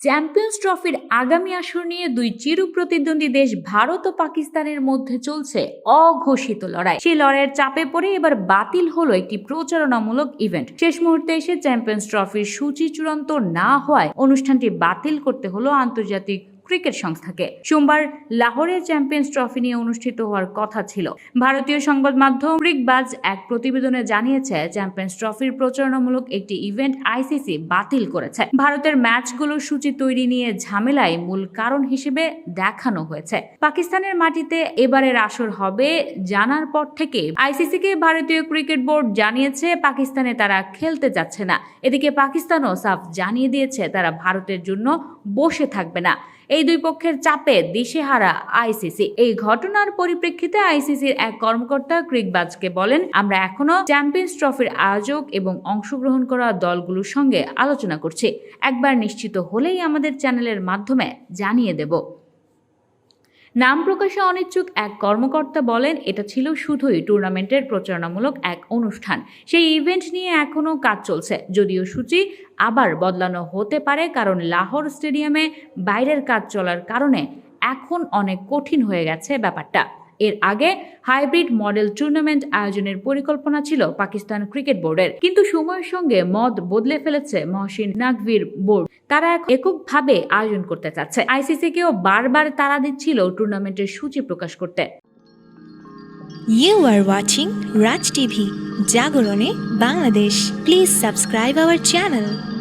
Champions ট্রফির আগামী আসর নিয়ে দুই চির প্রতিদ্বন্দ্বী দেশ ভারত ও পাকিস্তানের মধ্যে চলছে অঘোষিত লড়াই। সেই লড়াইয়ের চাপে পড়ে এবার বাতিল হলো একটি প্রচারণামূলক ইভেন্ট। শেষ মুহূর্তে এসে চ্যাম্পিয়ন্স ট্রফির সূচি চূড়ান্ত না হওয়ায় অনুষ্ঠানটি বাতিল করতে হলো আন্তর্জাতিক ক্রিকেট সংস্থাকে। সোমবার লাহোরে চ্যাম্পিয়ন্স ট্রফি নিয়ে অনুষ্ঠিত হওয়ার কথা ছিল। ভারতীয় সংবাদ মাধ্যম ক্রিকবাজ এক প্রতিবেদনে জানিয়েছে, চ্যাম্পিয়ন্স ট্রফির প্রচারণামূলক একটি ইভেন্ট আইসিসি বাতিল করেছে। ভারতের ম্যাচগুলোর সূচি তৈরি নিয়ে ঝামেলায় মূল কারণ হিসেবে দেখানো হয়েছে। পাকিস্তানের মাটিতে এবারের আসর হবে জানার পর থেকে। আইসিসিকে ভারতীয় ক্রিকেট বোর্ড জানিয়েছে, পাকিস্তানে তারা খেলতে যাচ্ছে না। এদিকে পাকিস্তানও সাফ জানিয়ে দিয়েছে, তারা ভারতের জন্য বসে থাকবে না। এই দুই পক্ষের চাপে দিশেহারা আইসিসি। এই ঘটনার পরিপ্রেক্ষিতে আইসিসির এক কর্মকর্তা ক্রিকবাজকে বলেন, আমরা এখনও চ্যাম্পিয়ন্স ট্রফির আয়োজক এবং অংশগ্রহণ করা দলগুলোর সঙ্গে আলোচনা করছি। একবার নিশ্চিত হলেই আমাদের চ্যানেলের মাধ্যমে জানিয়ে দেব। নাম প্রকাশে অনিচ্ছুক এক কর্মকর্তা বলেন, এটা ছিল শুধুই টুর্নামেন্টের প্রচারণামূলক এক অনুষ্ঠান। সেই ইভেন্ট নিয়ে এখনও কাজ চলছে। যদিও সূচি আবার বদলানো হতে পারে, কারণ লাহোর স্টেডিয়ামে বাইরের কাজ চলার কারণে এখন অনেক কঠিন হয়ে গেছে ব্যাপারটা। এর আগে হাইব্রিড মডেল টুর্নামেন্ট আয়োজনের পরিকল্পনা ছিল পাকিস্তান ক্রিকেট বোর্ডের। কিন্তু সময়ের সঙ্গে মত বদলে ফেলেছে মহসিন নাকভির বোর্ড। তারা এক- এককভাবে আয়োজন করতে চাচ্ছে। আইসিসিকেও বারবার তারা দিচ্ছিল টুর্নামেন্টের সূচি প্রকাশ করতে। You are watching Raj TV জাগরণে Bangladesh please subscribe our channel.